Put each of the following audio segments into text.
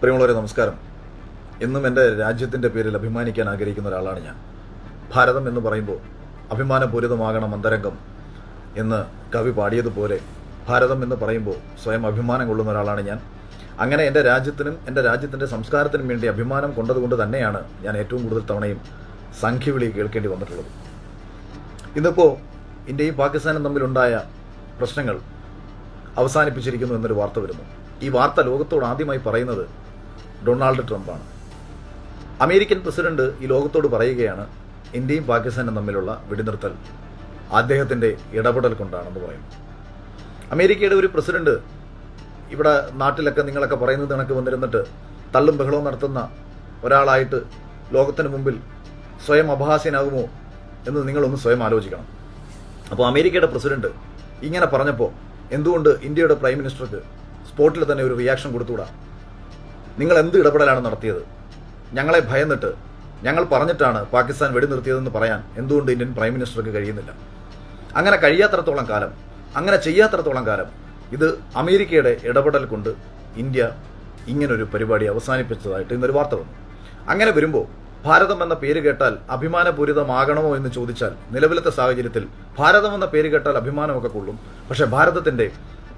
പ്രിയമുള്ളവരെ നമസ്കാരം. എന്നും എന്റെ രാജ്യത്തിന്റെ പേരിൽ അഭിമാനിക്കാൻ ആഗ്രഹിക്കുന്ന ഒരാളാണ് ഞാൻ. ഭാരതം എന്ന് പറയുമ്പോൾ അഭിമാനപൂരിതമാകണം അന്തരംഗം എന്ന് കവി പാടിയതുപോലെ ഭാരതം എന്ന് പറയുമ്പോൾ സ്വയം അഭിമാനം കൊള്ളുന്ന ഒരാളാണ് ഞാൻ. അങ്ങനെ എന്റെ രാജ്യത്തിനും എന്റെ രാജ്യത്തിന്റെ സംസ്കാരത്തിനും വേണ്ടി അഭിമാനം കൊണ്ടതുകൊണ്ട് തന്നെയാണ് ഞാൻ ഏറ്റവും കൂടുതൽ തവണയും സംഖ്യവിളി കേൾക്കേണ്ടി വന്നിട്ടുള്ളത്. ഇന്നിപ്പോൾ ഇന്ത്യയും പാകിസ്ഥാനും തമ്മിലുണ്ടായ പ്രശ്നങ്ങൾ അവസാനിപ്പിച്ചിരിക്കുന്നു എന്നൊരു വാർത്ത വരുന്നു. ഈ വാർത്ത ലോകത്തോട് ആദ്യമായി പറയുന്നത് ഡൊണാൾഡ് ട്രംപാണ്. അമേരിക്കൻ പ്രസിഡന്റ് ഈ ലോകത്തോട് പറയുകയാണ് ഇന്ത്യയും പാകിസ്ഥാനും തമ്മിലുള്ള വെടിനിർത്തൽ അദ്ദേഹത്തിന്റെ ഇടപെടൽ കൊണ്ടാണെന്ന് പറയുന്നു. അമേരിക്കയുടെ ഒരു പ്രസിഡന്റ് ഇവിടെ നാട്ടിലൊക്കെ നിങ്ങളൊക്കെ പറയുന്നത് കണക്ക് വന്നിരുന്നിട്ട് തള്ളും ബഹളവും നടത്തുന്ന ഒരാളായിട്ട് ലോകത്തിന് മുമ്പിൽ സ്വയം അപഹാസ്യനാകുമോ എന്ന് നിങ്ങളൊന്ന് സ്വയം ആലോചിക്കണം. അപ്പോൾ അമേരിക്കയുടെ പ്രസിഡന്റ് ഇങ്ങനെ പറഞ്ഞപ്പോൾ എന്തുകൊണ്ട് ഇന്ത്യയുടെ പ്രൈം മിനിസ്റ്റർക്ക് സ്പോട്ടിൽ തന്നെ ഒരു റിയാക്ഷൻ കൊടുത്തുകൂടാ? നിങ്ങൾ എന്ത് ഇടപെടലാണ് നടത്തിയത്? ഞങ്ങളെ ഭയന്നിട്ട് ഞങ്ങൾ പറഞ്ഞിട്ടാണ് പാകിസ്ഥാൻ വെടിനിർത്തിയതെന്ന് പറയാൻ എന്തുകൊണ്ട് ഇന്ത്യൻ പ്രൈം മിനിസ്റ്റർക്ക് കഴിയുന്നില്ല? അങ്ങനെ കഴിയാത്തടത്തോളം കാലം അങ്ങനെ ചെയ്യാത്തടത്തോളം കാലം ഇത് അമേരിക്കയുടെ ഇടപെടൽ കൊണ്ട് ഇന്ത്യ ഇങ്ങനൊരു പരിപാടി അവസാനിപ്പിച്ചതായിട്ട് ഇന്നൊരു വാർത്ത വന്നു. അങ്ങനെ വരുമ്പോൾ ഭാരതം എന്ന പേര് കേട്ടാൽ അഭിമാനപൂരിതമാകണമോ എന്ന് ചോദിച്ചാൽ നിലവിലത്തെ സാഹചര്യത്തിൽ ഭാരതം എന്ന പേര് കേട്ടാൽ അഭിമാനമൊക്കെ കൊള്ളും. പക്ഷേ ഭാരതത്തിന്റെ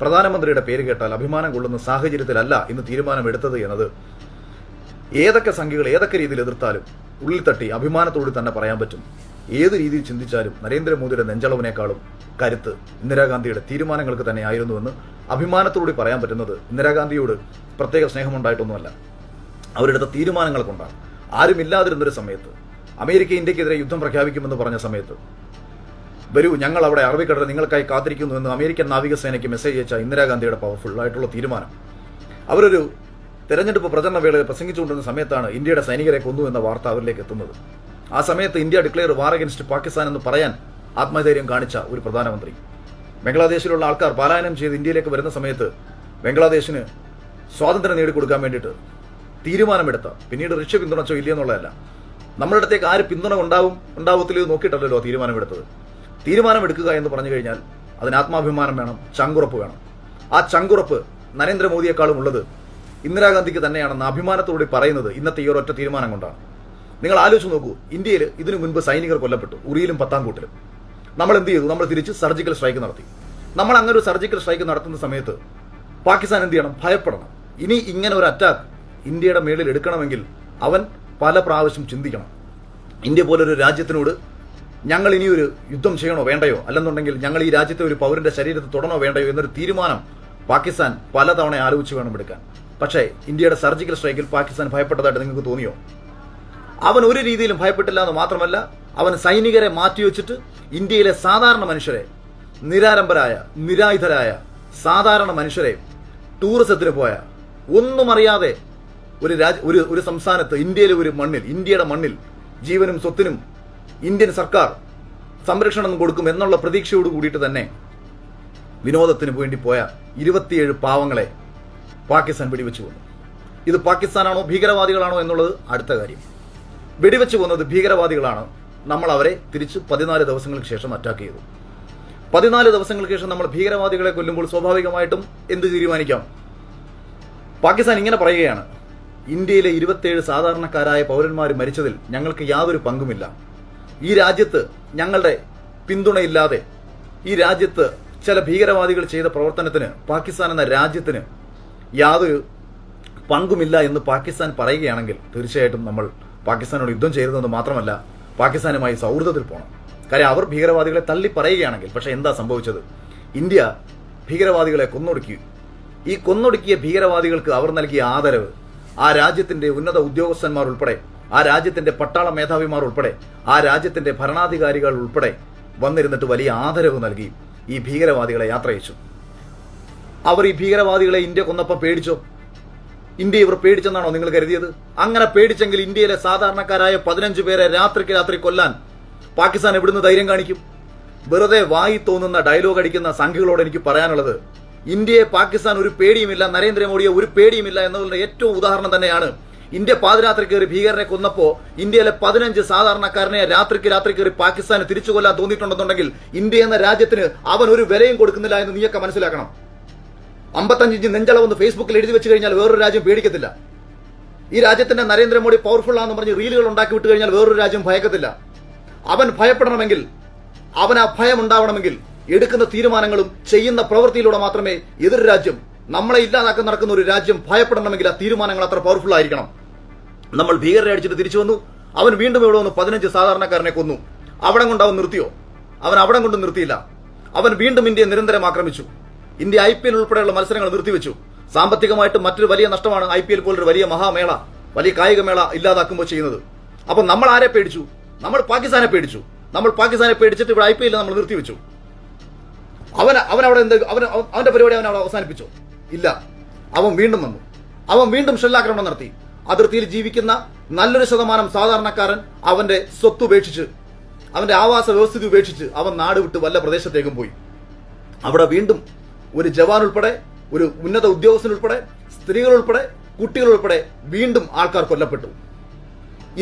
പ്രധാനമന്ത്രിയുടെ പേര് കേട്ടാൽ അഭിമാനം കൊള്ളുന്ന സാഹചര്യത്തിലല്ല ഇന്ന് തീരുമാനമെടുത്തത് എന്നത്. ഏതൊക്കെ സംഖ്യകൾ ഏതൊക്കെ രീതിയിൽ എതിർത്താലും ഉള്ളിൽ തട്ടി അഭിമാനത്തോടെ തന്നെ പറയാൻ പറ്റും. ഏത് രീതിയിൽ ചിന്തിച്ചാലും നരേന്ദ്രമോദിയുടെ നെഞ്ചളവിനേക്കാളും കരുത്ത് ഇന്ദിരാഗാന്ധിയുടെ തീരുമാനങ്ങൾക്ക് തന്നെ ആയിരുന്നുവെന്ന് അഭിമാനത്തോടെ പറയാൻ പറ്റുന്നത് ഇന്ദിരാഗാന്ധിയോട് പ്രത്യേക സ്നേഹമുണ്ടായിട്ടൊന്നുമല്ല. അവരെടുത്ത തീരുമാനങ്ങൾ കൊണ്ടാണ്. ആരുമില്ലാതിരുന്നൊരു സമയത്ത് അമേരിക്ക ഇന്ത്യക്കെതിരെ യുദ്ധം പ്രഖ്യാപിക്കുമെന്ന് പറഞ്ഞ സമയത്ത് വരൂ ഞങ്ങൾ അവിടെ അറബിക്കടൽ നിങ്ങൾക്കായി കാത്തിരിക്കുന്നു എന്ന് അമേരിക്കൻ നാവികസേനയ്ക്ക് മെസ്സേജ് അയച്ച ഇന്ദിരാഗാന്ധിയുടെ പവർഫുൾ ആയിട്ടുള്ള തീരുമാനം. അവരൊരു തെരഞ്ഞെടുപ്പ് പ്രചരണ വേളയിൽ പ്രസംഗിച്ചുകൊണ്ടിരുന്ന സമയത്താണ് ഇന്ത്യയുടെ സൈനികരെ കൊന്നു എന്ന വാർത്ത അവരിലേക്ക് എത്തുന്നത്. ആ സമയത്ത് India declare war against Pakistan എന്ന് പറയാൻ ആത്മധൈര്യം കാണിച്ച ഒരു പ്രധാനമന്ത്രി. ബംഗ്ലാദേശിലുള്ള ആൾക്കാർ പാലായനം ചെയ്ത് ഇന്ത്യയിലേക്ക് വരുന്ന സമയത്ത് ബംഗ്ലാദേശിന് സ്വാതന്ത്ര്യം നേടിക്കൊടുക്കാൻ വേണ്ടിയിട്ട് തീരുമാനമെടുത്ത പിന്നീട് റഷ്യ പിന്തുണച്ചോ ഇല്ലയെന്നുള്ളതല്ല നമ്മുടെ ആര് പിന്തുണ ഉണ്ടാവും ഉണ്ടാവത്തില്ലയോ നോക്കിയിട്ടല്ലല്ലോ തീരുമാനമെടുത്തത്. തീരുമാനമെടുക്കുക എന്ന് പറഞ്ഞു കഴിഞ്ഞാൽ അതിന് ആത്മാഭിമാനം വേണം ചങ്കുറപ്പ് വേണം. ആ ചങ്കുറപ്പ് നരേന്ദ്രമോദിയെക്കാളും ഉള്ളത് ഇന്ദിരാഗാന്ധിക്ക് തന്നെയാണെന്ന് അഭിമാനത്തോടെ പറയുന്നത് ഇന്നത്തെ ഈ ഒരൊറ്റ തീരുമാനം കൊണ്ടാണ്. നിങ്ങൾ ആലോചിച്ച് നോക്കൂ ഇന്ത്യയിൽ ഇതിനു മുൻപ് സൈനികർ കൊല്ലപ്പെട്ടു ഉറിയിലും പത്താംകൂട്ടിലും. നമ്മൾ എന്ത് ചെയ്തു? നമ്മൾ തിരിച്ച് സർജിക്കൽ സ്ട്രൈക്ക് നടത്തി. നമ്മൾ അങ്ങനെ ഒരു സർജിക്കൽ സ്ട്രൈക്ക് നടത്തുന്ന സമയത്ത് പാകിസ്ഥാൻ എന്ത് ചെയ്യണം? ഭയപ്പെടണം. ഇനി ഇങ്ങനെ ഒരു അറ്റാക്ക് ഇന്ത്യയുടെ മേളിൽ എടുക്കണമെങ്കിൽ അവൻ പല പ്രാവശ്യം ചിന്തിക്കണം. ഇന്ത്യ പോലൊരു രാജ്യത്തിനോട് ഞങ്ങൾ ഇനിയൊരു യുദ്ധം ചെയ്യണോ വേണ്ടയോ? അല്ലെന്നുണ്ടെങ്കിൽ ഞങ്ങൾ ഈ രാജ്യത്തെ ഒരു പൗരന്റെ ശരീരത്തിൽ തൊടണോ വേണ്ടയോ എന്നൊരു തീരുമാനം പാകിസ്ഥാൻ പലതവണ ആലോചിച്ച് വേണം എടുക്കാൻ. പക്ഷേ ഇന്ത്യയുടെ സർജിക്കൽ സ്ട്രൈക്കിൽ പാകിസ്ഥാൻ ഭയപ്പെട്ടതായിട്ട് നിങ്ങൾക്ക് തോന്നിയോ? അവൻ ഒരു രീതിയിലും ഭയപ്പെട്ടില്ല എന്ന് മാത്രമല്ല അവൻ സൈനികരെ മാറ്റിവെച്ചിട്ട് ഇന്ത്യയിലെ സാധാരണ മനുഷ്യരെ നിരാരംഭരായ നിരായുധരായ സാധാരണ മനുഷ്യരെ ടൂറിസത്തിന് പോയ ഒന്നും അറിയാതെ ഒരു രാജ് ഒരു ഒരു സംസ്ഥാനത്ത് ഇന്ത്യയിലെ ഒരു മണ്ണിൽ ഇന്ത്യയുടെ മണ്ണിൽ ജീവനും സ്വത്തിനും ഇന്ത്യൻ സർക്കാർ സംരക്ഷണം കൊടുക്കും എന്നുള്ള പ്രതീക്ഷയോട് കൂടിയിട്ട് തന്നെ വിനോദത്തിന് വേണ്ടി പോയ ഇരുപത്തിയേഴ് പാവങ്ങളെ പാകിസ്ഥാൻ വെടിവെച്ച് കൊന്നു. ഇത് പാകിസ്ഥാനാണോ ഭീകരവാദികളാണോ എന്നുള്ളത് അടുത്ത കാര്യം. വെടിവെച്ച് കൊന്നത് ഭീകരവാദികളാണ്. നമ്മൾ അവരെ തിരിച്ച് പതിനാല് ദിവസങ്ങൾക്ക് ശേഷം അറ്റാക്ക് ചെയ്തു. പതിനാല് ദിവസങ്ങൾക്ക് ശേഷം നമ്മൾ ഭീകരവാദികളെ കൊല്ലുമ്പോൾ സ്വാഭാവികമായിട്ടും എന്ത് തീരുമാനിക്കാം? പാകിസ്ഥാൻ ഇങ്ങനെ പറയുകയാണ്. ഇന്ത്യയിലെ ഇരുപത്തിയേഴ് സാധാരണക്കാരായ പൗരന്മാർ മരിച്ചതിൽ ഞങ്ങൾക്ക് യാതൊരു പങ്കുമില്ല. ഈ രാജ്യത്ത് ഞങ്ങളുടെ പിന്തുണയില്ലാതെ ഈ രാജ്യത്ത് ചില ഭീകരവാദികൾ ചെയ്ത പ്രവർത്തനത്തിന് പാകിസ്ഥാൻ എന്ന രാജ്യത്തിന് യാതൊരു പങ്കുമില്ല എന്ന് പാകിസ്ഥാൻ പറയുകയാണെങ്കിൽ തീർച്ചയായിട്ടും നമ്മൾ പാകിസ്ഥാനോട് യുദ്ധം ചെയ്തതെന്ന് മാത്രമല്ല പാകിസ്ഥാനുമായി സൗഹൃദത്തിൽ പോകണം കാര്യം അവർ ഭീകരവാദികളെ തള്ളി പറയുകയാണെങ്കിൽ പക്ഷേ എന്താ സംഭവിച്ചത്? ഇന്ത്യ ഭീകരവാദികളെ കൊന്നൊടുക്കി. ഈ കൊന്നൊടുക്കിയ ഭീകരവാദികൾക്ക് അവർ നൽകിയ ആദരവ് ആ രാജ്യത്തിന്റെ ഉന്നത ഉദ്യോഗസ്ഥന്മാർ ഉൾപ്പെടെ ആ രാജ്യത്തിന്റെ പട്ടാള മേധാവിമാർ ഉൾപ്പെടെ ആ രാജ്യത്തിന്റെ ഭരണാധികാരികൾ ഉൾപ്പെടെ വന്നിരുന്നിട്ട് വലിയ ആദരവ് നൽകി ഈ ഭീകരവാദികളെ യാത്രയച്ചു അവർ ഈ ഭീകരവാദികളെ ഇന്ത്യ കൊന്നപ്പം പേടിച്ചോ? ഇന്ത്യ ഇവർ പേടിച്ചെന്നാണോ നിങ്ങൾ കരുതിയത്? അങ്ങനെ പേടിച്ചെങ്കിൽ ഇന്ത്യയിലെ സാധാരണക്കാരായ പതിനഞ്ച് പേരെ രാത്രിക്ക് രാത്രി കൊല്ലാൻ പാകിസ്ഥാൻ എവിടുന്ന് ധൈര്യം കാണിക്കും? വെറുതെ വായി തോന്നുന്ന ഡയലോഗ് അടിക്കുന്ന സംഘികളോട് എനിക്ക് പറയാനുള്ളത് ഇന്ത്യയെ പാകിസ്ഥാൻ ഒരു പേടിയുമില്ല നരേന്ദ്രമോദിയെ ഒരു പേടിയുമില്ല എന്നതിന്റെ ഏറ്റവും ഉദാഹരണം തന്നെയാണ് ഇന്ത്യ പാതിരാത്രി കയറി ഭീകരനെ കൊന്നപ്പോ ഇന്ത്യയിലെ പതിനഞ്ച് സാധാരണക്കാരനെ രാത്രിക്ക് രാത്രി കയറി പാകിസ്ഥാന് തിരിച്ചു കൊല്ലാൻ തോന്നിയിട്ടുണ്ടെന്നുണ്ടെങ്കിൽ ഇന്ത്യ എന്ന രാജ്യത്തിന് അവൻ ഒരു വിലയും കൊടുക്കുന്നില്ല എന്ന് നീയൊക്കെ മനസ്സിലാക്കണം. അമ്പത്തഞ്ച് ഇഞ്ച് നെഞ്ചളവെന്ന് ഫേസ്ബുക്കിൽ എഴുതി വെച്ച് കഴിഞ്ഞാൽ വേറൊരു രാജ്യം പേടിക്കത്തില്ല. ഈ രാജ്യത്തിന്റെ നരേന്ദ്രമോദി പവർഫുൾ ആണെന്ന് പറഞ്ഞ് റീലുകൾ ഉണ്ടാക്കി വിട്ട് കഴിഞ്ഞാൽ വേറൊരു രാജ്യം ഭയക്കത്തില്ല. അവൻ ഭയപ്പെടണമെങ്കിൽ അവൻ ആ ഭയം ഉണ്ടാവണമെങ്കിൽ എടുക്കുന്ന തീരുമാനങ്ങളും ചെയ്യുന്ന പ്രവൃത്തിയിലൂടെ മാത്രമേ എതിർ രാജ്യം നമ്മളെ ഇല്ലാതാക്കാൻ നടക്കുന്ന ഒരു രാജ്യം ഭയപ്പെടണമെങ്കിൽ ആ തീരുമാനങ്ങൾ അത്ര പവർഫുൾ ആയിരിക്കണം. നമ്മൾ ഭീകരരെ അടിച്ചിട്ട് തിരിച്ചു വന്നു. അവൻ വീണ്ടും ഇവിടെ വന്ന്? പതിനഞ്ച് സാധാരണക്കാരനെ കൊന്നു. അവിടെ കൊണ്ട് അവൻ നിർത്തിയോ? അവൻ അവിടെ കൊണ്ട് നിർത്തിയില്ല. അവൻ വീണ്ടും ഇന്ത്യയെ നിരന്തരം ആക്രമിച്ചു. ഇന്ത്യ ഐ പി എൽ ഉൾപ്പെടെയുള്ള മത്സരങ്ങൾ നിർത്തിവെച്ചു. സാമ്പത്തികമായിട്ട് മറ്റൊരു വലിയ നഷ്ടമാണ് ഐ പി എൽ പോലൊരു വലിയ മഹാമേള വലിയ കായികമേള ഇല്ലാതാക്കുമ്പോൾ ചെയ്യുന്നത്. അപ്പൊ നമ്മൾ ആരെ പേടിച്ചു? നമ്മൾ പാകിസ്ഥാനെ പേടിച്ചു. നമ്മൾ പാകിസ്ഥാനെ പേടിച്ചിട്ട് ഇവിടെ ഐ പി എൽ നമ്മൾ നിർത്തിവെച്ചു. അവൻ അവൻ അവിടെ എന്ത് അവൻ അവന്റെ പരിപാടി അവൻ അവിടെ അവസാനിപ്പിച്ചു. ഇല്ല. അവൻ വീണ്ടും വന്നു. അവൻ വീണ്ടും ഷെല്ലാക്രമണം നടത്തി. അതിർത്തിയിൽ ജീവിക്കുന്ന നല്ലൊരു ശതമാനം സാധാരണക്കാരൻ അവന്റെ സ്വത്ത് ഉപേക്ഷിച്ച് അവന്റെ ആവാസ വ്യവസ്ഥിതി ഉപേക്ഷിച്ച് അവൻ നാട് വിട്ട് വല്ല പ്രദേശത്തേക്കും പോയി. അവിടെ വീണ്ടും ഒരു ജവാൻ ഉൾപ്പെടെ ഒരു ഉന്നത ഉദ്യോഗസ്ഥൻ ഉൾപ്പെടെ സ്ത്രീകൾ ഉൾപ്പെടെ കുട്ടികൾ ഉൾപ്പെടെ വീണ്ടും ആൾക്കാർ കൊല്ലപ്പെട്ടു.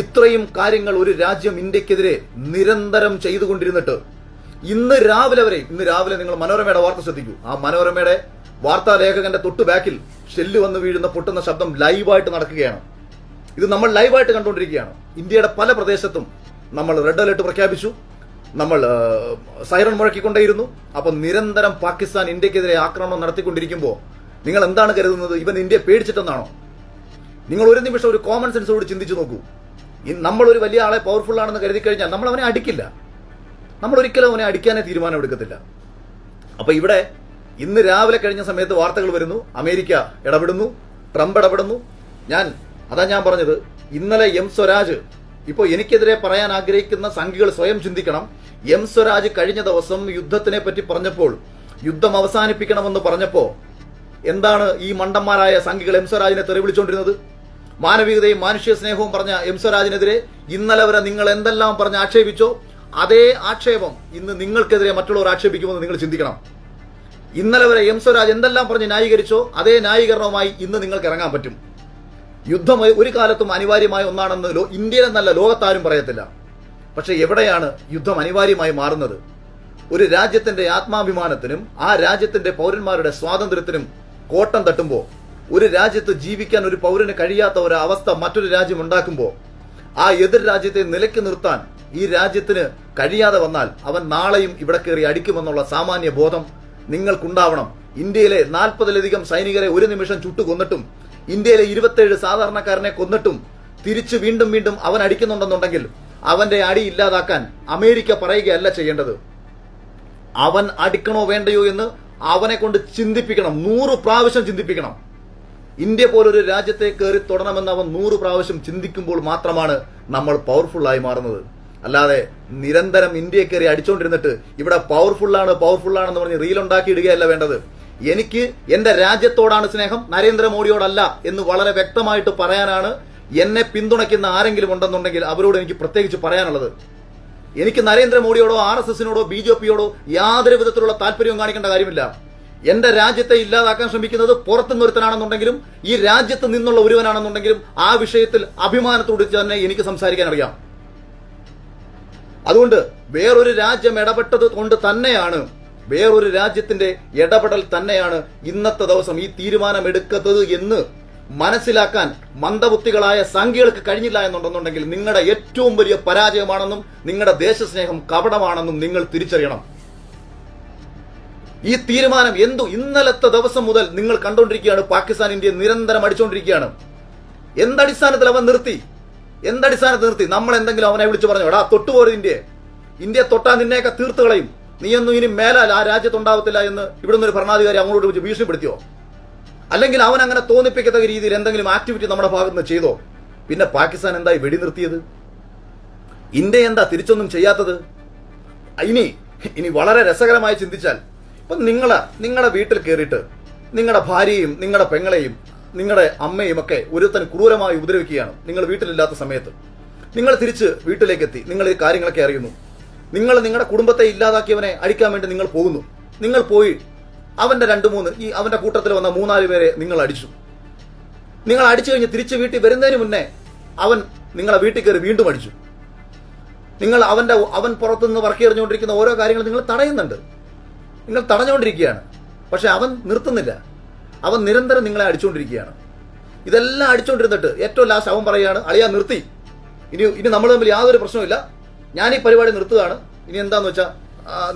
ഇത്രയും കാര്യങ്ങൾ ഒരു രാജ്യം ഇന്ത്യക്കെതിരെ നിരന്തരം ചെയ്തുകൊണ്ടിരുന്നിട്ട് ഇന്ന് രാവിലെ വരെ ഇന്ന് രാവിലെ നിങ്ങൾ മനോരമയുടെ വാർത്ത ശ്രദ്ധിക്കൂ. ആ മനോരമയുടെ വാർത്താ ലേഖകന്റെ തൊട്ടു ബാക്കിൽ ഷെല്ല് വന്ന് വീഴുന്ന പൊട്ടുന്ന ശബ്ദം ലൈവായിട്ട് നടക്കുകയാണ്. ഇത് നമ്മൾ ലൈവായിട്ട് കണ്ടുകൊണ്ടിരിക്കുകയാണ്. ഇന്ത്യയുടെ പല പ്രദേശത്തും നമ്മൾ റെഡ് അലേർട്ട് പ്രഖ്യാപിച്ചു. നമ്മൾ സൈറൺ മുഴക്കിക്കൊണ്ടേയിരുന്നു. അപ്പം നിരന്തരം പാകിസ്ഥാൻ ഇന്ത്യക്കെതിരെ ആക്രമണം നടത്തിക്കൊണ്ടിരിക്കുമ്പോൾ നിങ്ങൾ എന്താണ് കരുതുന്നത്? ഇവൻ ഇന്ത്യയെ പേടിച്ചിട്ടെന്നാണോ? നിങ്ങൾ ഒരു നിമിഷം ഒരു കോമൺ സെൻസോട് ചിന്തിച്ചു നോക്കൂ. നമ്മളൊരു വലിയ ആളെ പവർഫുൾ ആണെന്ന് കരുതി കഴിഞ്ഞാൽ നമ്മൾ അവനെ അടിക്കില്ല. നമ്മൾ ഒരിക്കലും അവനെ അടിക്കാനേ തീരുമാനം എടുക്കത്തില്ല അപ്പൊ ഇവിടെ ഇന്ന് രാവിലെ കഴിഞ്ഞ സമയത്ത് വാർത്തകൾ വരുന്നു. അമേരിക്ക ഇടപെടുന്നു. ട്രംപ് ഇടപെടുന്നു. ഞാൻ അതാ ഞാൻ പറഞ്ഞത് ഇന്നലെ എം സ്വരാജ് ഇപ്പോൾ എനിക്കെതിരെ പറയാൻ ആഗ്രഹിക്കുന്ന സംഖ്യകൾ സ്വയം ചിന്തിക്കണം. എം സ്വരാജ് കഴിഞ്ഞ ദിവസം യുദ്ധത്തിനെ പറ്റി പറഞ്ഞപ്പോൾ യുദ്ധം അവസാനിപ്പിക്കണമെന്ന് പറഞ്ഞപ്പോൾ എന്താണ് ഈ മണ്ടന്മാരായ സംഘികൾ എം സ്വരാജിനെ തെറിവിളിച്ചുകൊണ്ടിരുന്നത് മാനവികതയും മാനുഷ്യ സ്നേഹവും പറഞ്ഞ എം സ്വരാജിനെതിരെ ഇന്നലെ വരെ നിങ്ങൾ എന്തെല്ലാം പറഞ്ഞ് ആക്ഷേപിച്ചോ അതേ ആക്ഷേപം ഇന്ന് നിങ്ങൾക്കെതിരെ മറ്റുള്ളവർ ആക്ഷേപിക്കുമെന്ന് നിങ്ങൾ ചിന്തിക്കണം. ഇന്നലെ വരെ എം സ്വരാജ് എന്തെല്ലാം പറഞ്ഞ് ന്യായീകരിച്ചോ അതേ ന്യായീകരണവുമായി ഇന്ന് നിങ്ങൾക്ക് ഇറങ്ങാൻ പറ്റും. യുദ്ധം ഒരു കാലത്തും അനിവാര്യമായ ഒന്നാണെന്ന് ഇന്ത്യയിലെന്നല്ല ലോകത്താരും പറയത്തില്ല. പക്ഷെ എവിടെയാണ് യുദ്ധം അനിവാര്യമായി മാറുന്നത്? ഒരു രാജ്യത്തിന്റെ ആത്മാഭിമാനത്തിനും ആ രാജ്യത്തിന്റെ പൗരന്മാരുടെ സ്വാതന്ത്ര്യത്തിനും കോട്ടം തട്ടുമ്പോൾ ഒരു രാജ്യത്ത് ജീവിക്കാൻ ഒരു പൗരന് കഴിയാത്ത ഒരു അവസ്ഥ മറ്റൊരു രാജ്യം ഉണ്ടാക്കുമ്പോൾ ആ എതിർ രാജ്യത്തെ നിലയ്ക്ക് നിർത്താൻ ഈ രാജ്യത്തിന് കഴിയാതെ വന്നാൽ അവൻ നാളെയും ഇവിടെ കയറി അടിക്കുമെന്നുള്ള സാമാന്യ ബോധം നിങ്ങൾക്കുണ്ടാവണം. ഇന്ത്യയിലെ നാൽപ്പതിലധികം സൈനികരെ ഒരു നിമിഷം ചുട്ടു ചുട്ടുകൊന്നിട്ടും ഇന്ത്യയിലെ ഇരുപത്തേഴ് സാധാരണക്കാരനെ കൊന്നിട്ടും തിരിച്ചു വീണ്ടും വീണ്ടും അവൻ അടിക്കുന്നുണ്ടെന്നുണ്ടെങ്കിൽ അവന്റെ അടി ഇല്ലാതാക്കാൻ അമേരിക്ക പറയുകയല്ല ചെയ്യേണ്ടത്. അവൻ അടിക്കണോ വേണ്ടയോ എന്ന് അവനെ കൊണ്ട് ചിന്തിപ്പിക്കണം. നൂറ് പ്രാവശ്യം ചിന്തിപ്പിക്കണം. ഇന്ത്യ പോലൊരു രാജ്യത്തെ കയറി തൊടണമെന്ന് അവൻ നൂറ് പ്രാവശ്യം ചിന്തിക്കുമ്പോൾ മാത്രമാണ് നമ്മൾ പവർഫുള്ളായി മാറുന്നത്. അല്ലാതെ നിരന്തരം ഇന്ത്യയെ കയറി അടിച്ചുകൊണ്ടിരുന്നിട്ട് ഇവിടെ പവർഫുള്ളാണ് പവർഫുള്ളാണെന്ന് പറഞ്ഞ് റീൽ ഉണ്ടാക്കി ഇടുകയല്ല വേണ്ടത്. എനിക്ക് എന്റെ രാജ്യത്തോടാണ് സ്നേഹം നരേന്ദ്രമോദിയോടല്ല എന്ന് വളരെ വ്യക്തമായിട്ട് പറയാനാണ് എന്നെ പിന്തുണയ്ക്കുന്ന ആരെങ്കിലും ഉണ്ടെന്നുണ്ടെങ്കിൽ അവരോട് എനിക്ക് പ്രത്യേകിച്ച് പറയാനുള്ളത്. എനിക്ക് നരേന്ദ്രമോദിയോടോ ആർ എസ് എസിനോടോ ബി ജെ പിയോടോ യാതൊരു വിധത്തിലുള്ള താല്പര്യവും കാണിക്കേണ്ട കാര്യമില്ല. എന്റെ രാജ്യത്തെ ഇല്ലാതാക്കാൻ ശ്രമിക്കുന്നത് പുറത്തുനിന്ന് ഒരുത്തനാണെന്നുണ്ടെങ്കിലും ഈ രാജ്യത്ത് നിന്നുള്ള ഒരുവനാണെന്നുണ്ടെങ്കിലും ആ വിഷയത്തിൽ അഭിമാനത്തോട് തന്നെ എനിക്ക് സംസാരിക്കാൻ അറിയാം. അതുകൊണ്ട് വേറൊരു രാജ്യം ഇടപെട്ടത് കൊണ്ട് തന്നെയാണ് വേറൊരു രാജ്യത്തിന്റെ ഇടപെടൽ തന്നെയാണ് ഇന്നത്തെ ദിവസം ഈ തീരുമാനം എടുക്കുന്നത് എന്ന് മനസ്സിലാക്കാൻ മന്ദബുദ്ധികളായ സംഖ്യകൾക്ക് കഴിഞ്ഞില്ല എന്നുണ്ടെന്നുണ്ടെങ്കിൽ നിങ്ങളുടെ ഏറ്റവും വലിയ പരാജയമാണെന്നും നിങ്ങളുടെ ദേശസ്നേഹം കപടമാണെന്നും നിങ്ങൾ തിരിച്ചറിയണം. ഈ തീരുമാനം എന്തു ഇന്നലത്തെ ദിവസം മുതൽ നിങ്ങൾ കണ്ടുകൊണ്ടിരിക്കുകയാണ് പാകിസ്ഥാൻ ഇന്ത്യ നിരന്തരം അടിച്ചുകൊണ്ടിരിക്കുകയാണ്. എന്തടിസ്ഥാനത്തിൽ അവൻ നിർത്തി? എന്തടിസ്ഥാനത്തിൽ തീർത്തി നമ്മൾ എന്തെങ്കിലും അവനെ വിളിച്ചു പറഞ്ഞു? എടാ തൊട്ടുപോരു ഇന്ത്യയെ ഇന്ത്യ തൊട്ടാ നിന്നെയൊക്കെ തീർത്ത് കളയും. നീയൊന്നും ഇനി മേലാൽ ആ രാജ്യത്തുണ്ടാവത്തില്ല എന്ന് ഇവിടുന്ന് ഒരു ഭരണാധികാരി അങ്ങോട്ട് വിളിച്ച് ഭീഷണിപ്പെടുത്തിയോ? അല്ലെങ്കിൽ അവൻ അങ്ങനെ തോന്നിപ്പിക്കത്തക്ക രീതിയിൽ എന്തെങ്കിലും ആക്ടിവിറ്റി നമ്മുടെ ഭാഗത്ത് നിന്ന് ചെയ്തോ? പിന്നെ പാകിസ്ഥാൻ എന്തായി വെടി നിർത്തിയത് ഇന്ത്യ എന്താ തിരിച്ചൊന്നും ചെയ്യാത്തത്? ഇനി ഇനി വളരെ രസകരമായി ചിന്തിച്ചാൽ ഇപ്പൊ നിങ്ങളെ നിങ്ങളുടെ വീട്ടിൽ കയറിയിട്ട് നിങ്ങളുടെ ഭാര്യയും നിങ്ങളുടെ പെങ്ങളെയും നിങ്ങളുടെ അമ്മയും ഒക്കെ ഒരുത്തൻ ക്രൂരമായി ഉപദ്രവിക്കുകയാണ്. നിങ്ങൾ വീട്ടിലില്ലാത്ത സമയത്ത്. നിങ്ങൾ തിരിച്ച് വീട്ടിലേക്ക് എത്തി നിങ്ങൾ ഈ കാര്യങ്ങളൊക്കെ അറിയുന്നു. നിങ്ങൾ നിങ്ങളുടെ കുടുംബത്തെ ഇല്ലാതാക്കിയവനെ അടിക്കാൻ വേണ്ടി നിങ്ങൾ പോകുന്നു. നിങ്ങൾ പോയി അവന്റെ രണ്ട് മൂന്ന് ഈ അവന്റെ കൂട്ടത്തിൽ വന്ന മൂന്നാൽ പേരെ നിങ്ങൾ അടിച്ചു. നിങ്ങൾ അടിച്ചു കഴിഞ്ഞ് തിരിച്ച് വീട്ടിൽ വരുന്നതിന് മുന്നേ അവൻ നിങ്ങളെ വീട്ടിൽ കയറി വീണ്ടും അടിച്ചു. നിങ്ങൾ അവന്റെ അവൻ പുറത്തുനിന്ന് വർക്ക് എറിഞ്ഞുകൊണ്ടിരിക്കുന്ന ഓരോ കാര്യങ്ങളും നിങ്ങൾ തടയുന്നുണ്ട്. നിങ്ങൾ തടഞ്ഞുകൊണ്ടിരിക്കുകയാണ്. പക്ഷെ അവൻ നിർത്തുന്നില്ല. അവൻ നിരന്തരം നിങ്ങളെ അടിച്ചുകൊണ്ടിരിക്കുകയാണ് ഇതെല്ലാം അടിച്ചുകൊണ്ടിരുന്നിട്ട് ഏറ്റവും ലാസ്റ്റ് അവൻ പറയുകയാണ് അളിയാ നിർത്തി. ഇനി ഇനി നമ്മൾ തമ്മിൽ യാതൊരു പ്രശ്നവുമില്ല. ഞാൻ ഈ പരിപാടി നിർത്തുകയാണ്. ഇനി എന്താന്ന് വെച്ചാൽ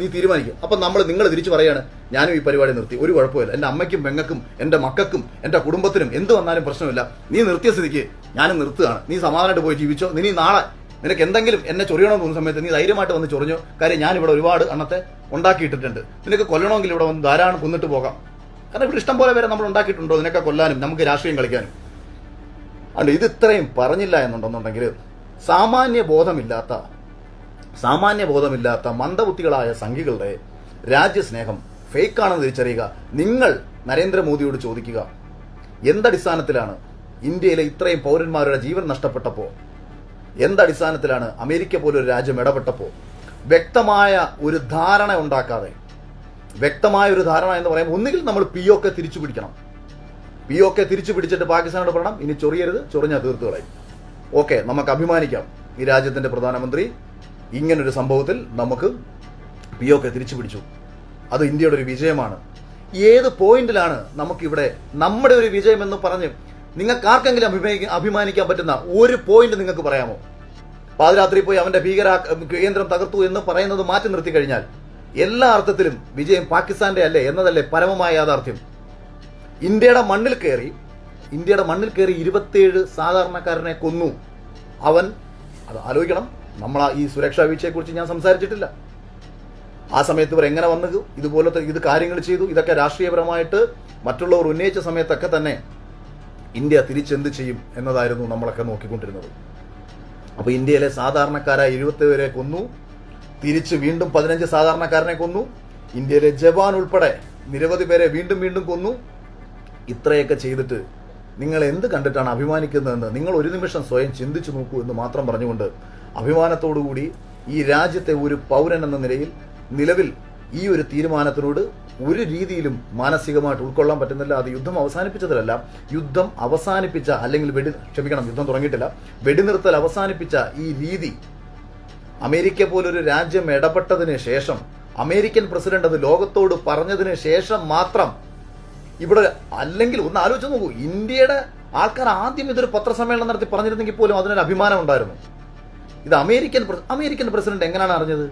നീ തീരുമാനിക്കും. അപ്പം നമ്മൾ നിങ്ങൾ തിരിച്ചു പറയാണ് ഞാനും ഈ പരിപാടി നിർത്തി. ഒരു കുഴപ്പമില്ല എന്റെ അമ്മയ്ക്കും പെങ്ങൾക്കും എന്റെ മക്കൾക്കും എന്റെ കുടുംബത്തിനും എന്ത് വന്നാലും പ്രശ്നമില്ല. നീ നിർത്തിയ സ്ഥിതിക്ക് ഞാനും നിർത്തുകയാണ്. നീ സമാധാനമായിട്ട് പോയി ജീവിച്ചോ? നീ നാളെ നിനക്ക് എന്തെങ്കിലും എന്നെ ചൊറിയണമെന്ന് തോന്നുന്ന സമയത്ത് നീ ധൈര്യമായിട്ട് വന്ന് ചൊറിഞ്ഞോ? കാര്യം ഞാനിവിടെ ഒരുപാട് എണ്ണത്തെ ഉണ്ടാക്കിയിട്ടിട്ടുണ്ട്. നിനക്ക് കൊല്ലണമെങ്കിൽ ഇവിടെ വന്ന് ധാരാളം കൊന്നിട്ട് പോകാം. കാരണം ഇവിടെ പോലെ പേരെ നമ്മൾ ഉണ്ടാക്കിയിട്ടുണ്ടോ? ഇതിനൊക്കെ കൊല്ലാനും നമുക്ക് രാഷ്ട്രീയം കളിക്കാനും. അതുകൊണ്ട് ഇത് ഇത്രയും പറഞ്ഞില്ല എന്നുണ്ടെന്നുണ്ടെങ്കിൽ സാമാന്യ ബോധമില്ലാത്ത സാമാന്യ ബോധമില്ലാത്ത മന്ദബുദ്ധികളായ സംഘികളുടെ രാജ്യസ്നേഹം ഫേക്കാണെന്ന് തിരിച്ചറിയുക. നിങ്ങൾ നരേന്ദ്രമോദിയോട് ചോദിക്കുക. എന്തടിസ്ഥാനത്തിലാണ് ഇന്ത്യയിലെ ഇത്രയും പൗരന്മാരുടെ ജീവൻ നഷ്ടപ്പെട്ടപ്പോൾ? എന്തടിസ്ഥാനത്തിലാണ് അമേരിക്ക പോലൊരു രാജ്യം ഇടപെട്ടപ്പോൾ? വ്യക്തമായ ഒരു ധാരണ ഉണ്ടാക്കാതെ വ്യക്തമായ ഒരു ധാരണ എന്ന് പറയുമ്പോൾ ഒന്നുകിൽ നമ്മൾ പി ഒക്കെ തിരിച്ചു പിടിക്കണം. പി ഒക്കെ തിരിച്ചു പിടിച്ചിട്ട് പാകിസ്ഥാനോട് പറയണം ഇനി ചൊറിയരുത് ചൊറിഞ്ഞ തീർത്തു കളയും ഓക്കെ നമുക്ക് അഭിമാനിക്കാം ഈ രാജ്യത്തിന്റെ പ്രധാനമന്ത്രി. ഇങ്ങനൊരു സംഭവത്തിൽ നമുക്ക് പി ഒക്കെ തിരിച്ചു പിടിച്ചു. അത് ഇന്ത്യയുടെ ഒരു വിജയമാണ്. ഏത് പോയിന്റിലാണ് നമുക്കിവിടെ നമ്മുടെ ഒരു വിജയം എന്ന് പറഞ്ഞ് നിങ്ങൾക്ക് ആർക്കെങ്കിലും അഭിമാനിക്കാൻ അഭിമാനിക്കാൻ പറ്റുന്ന ഒരു പോയിന്റ് നിങ്ങൾക്ക് പറയാമോ? പാതിരാത്രി പോയി അവന്റെ ഭീകര കേന്ദ്രം തകർത്തു എന്ന് പറയുന്നത് മാറ്റി നിർത്തി കഴിഞ്ഞാൽ എല്ലാ അർത്ഥത്തിലും വിജയം പാകിസ്ഥാന്റെ അല്ലേ എന്നതല്ലേ പരമമായ യാഥാർത്ഥ്യം. ഇന്ത്യയുടെ മണ്ണിൽ കയറി ഇന്ത്യയുടെ മണ്ണിൽ കയറി ഇരുപത്തിയേഴ് സാധാരണക്കാരനെ കൊന്നു. അവൻ അത് ആലോചിക്കണം നമ്മൾ ഈ സുരക്ഷാ വീഴ്ചയെക്കുറിച്ച് ഞാൻ സംസാരിച്ചിട്ടില്ല. ആ സമയത്ത് ഇവർ എങ്ങനെ വന്നത് ഇതുപോലത്തെ ഇത് കാര്യങ്ങൾ ചെയ്തു. ഇതൊക്കെ രാഷ്ട്രീയപരമായിട്ട് മറ്റുള്ളവർ ഉന്നയിച്ച സമയത്തൊക്കെ തന്നെ ഇന്ത്യ തിരിച്ചെന്ത് ചെയ്യും എന്നതായിരുന്നു നമ്മളൊക്കെ നോക്കിക്കൊണ്ടിരുന്നത്. അപ്പോൾ ഇന്ത്യയിലെ സാധാരണക്കാരായ ഇരുപത്തി പേരെ കൊന്നു. തിരിച്ച് വീണ്ടും പതിനഞ്ച് സാധാരണക്കാരനെ കൊന്നു. ഇന്ത്യയിലെ ജവാൻ ഉൾപ്പെടെ നിരവധി പേരെ വീണ്ടും വീണ്ടും കൊന്നു. ഇത്രയൊക്കെ ചെയ്തിട്ട് നിങ്ങൾ എന്ത് കണ്ടിട്ടാണ് അഭിമാനിക്കുന്നതെന്ന് നിങ്ങൾ ഒരു നിമിഷം സ്വയം ചിന്തിച്ചു നോക്കൂ എന്ന് മാത്രം പറഞ്ഞുകൊണ്ട് അഭിമാനത്തോടുകൂടി ഈ രാജ്യത്തെ ഒരു പൗരൻ എന്ന നിലയിൽ നിലവിൽ ഈ ഒരു തീരുമാനത്തിനോട് ഒരു രീതിയിലും മാനസികമായിട്ട് ഉൾക്കൊള്ളാൻ പറ്റുന്നില്ല. അത് യുദ്ധം അവസാനിപ്പിച്ചതിലല്ല. യുദ്ധം അവസാനിപ്പിച്ച അല്ലെങ്കിൽ വെടി ക്ഷമിക്കണം യുദ്ധം തുടങ്ങിയിട്ടില്ല. വെടിനിർത്തൽ അവസാനിപ്പിച്ച ഈ രീതി അമേരിക്ക പോലൊരു രാജ്യം ഇടപെട്ടതിന് ശേഷം അമേരിക്കൻ പ്രസിഡന്റ് അത് ലോകത്തോട് പറഞ്ഞതിന് ശേഷം മാത്രം ഇവിടെ അല്ലെങ്കിൽ ഒന്ന് ആലോചിച്ച് നോക്കൂ ഇന്ത്യയുടെ ആൾക്കാർ ആദ്യം ഇതൊരു പത്രസമ്മേളനം നടത്തി പറഞ്ഞിരുന്നെങ്കിൽ പോലും അതിനൊരു അഭിമാനം ഉണ്ടായിരുന്നു. ഇത് അമേരിക്കൻ അമേരിക്കൻ പ്രസിഡന്റ് എങ്ങനെയാണ് അറിഞ്ഞത്?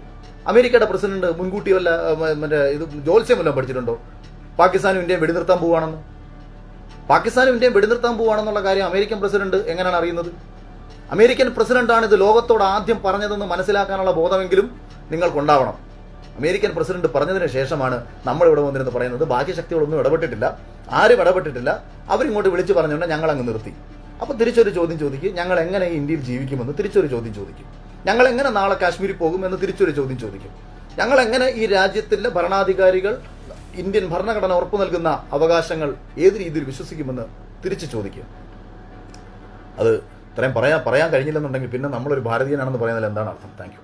അമേരിക്കയുടെ പ്രസിഡന്റ് മുൻകൂട്ടി വല്ല മറ്റേ ഇത് ജോത്സ്യം വല്ലതും പഠിച്ചിട്ടുണ്ടോ? പാകിസ്ഥാനും ഇന്ത്യയും വെടിനിർത്താൻ പോവുകയാണെന്ന് പാകിസ്ഥാനും ഇന്ത്യയും വെടിനിർത്താൻ പോവാണെന്നുള്ള കാര്യം അമേരിക്കൻ പ്രസിഡന്റ് എങ്ങനെയാണ് അറിയുന്നത്? അമേരിക്കൻ പ്രസിഡന്റാണ് ഇത് ലോകത്തോട് ആദ്യം പറഞ്ഞതെന്ന് മനസ്സിലാക്കാനുള്ള ബോധമെങ്കിലും നിങ്ങൾക്കുണ്ടാവണം. അമേരിക്കൻ പ്രസിഡന്റ് പറഞ്ഞതിന് ശേഷമാണ് നമ്മൾ ഇവിടെ വന്നിരുന്ന് പറയുന്നത്. ബാക്കി ശക്തികളൊന്നും ഇടപെട്ടിട്ടില്ല. ആരും ഇടപെട്ടിട്ടില്ല. അവരിങ്ങോട്ട് വിളിച്ചു പറഞ്ഞുകൊണ്ട് ഞങ്ങൾ അങ്ങ് നിർത്തി. അപ്പോൾ തിരിച്ചൊരു ചോദ്യം ചോദിക്കും. ഞങ്ങൾ എങ്ങനെ ഇന്ത്യയിൽ ജീവിക്കുമെന്ന് തിരിച്ചൊരു ചോദ്യം ചോദിക്കും. ഞങ്ങൾ എങ്ങനെ നാളെ കാശ്മീരിൽ പോകുമെന്ന് തിരിച്ചൊരു ചോദ്യം ചോദിക്കും. ഞങ്ങൾ എങ്ങനെ ഈ രാജ്യത്തിലെ ഭരണാധികാരികൾ ഇന്ത്യൻ ഭരണഘടന ഉറപ്പു നൽകുന്ന അവകാശങ്ങൾ ഏത് രീതിയിൽ വിശ്വസിക്കുമെന്ന് തിരിച്ചു ചോദിക്കും. അത് ഇത്രയും പറയാൻ പറയാൻ കഴിഞ്ഞില്ലെന്നുണ്ടെങ്കിൽ പിന്നെ നമ്മളൊരു ഭാരതീയനാണെന്ന് പറയുന്നതിൽ എന്താണ് അർത്ഥം? താങ്ക്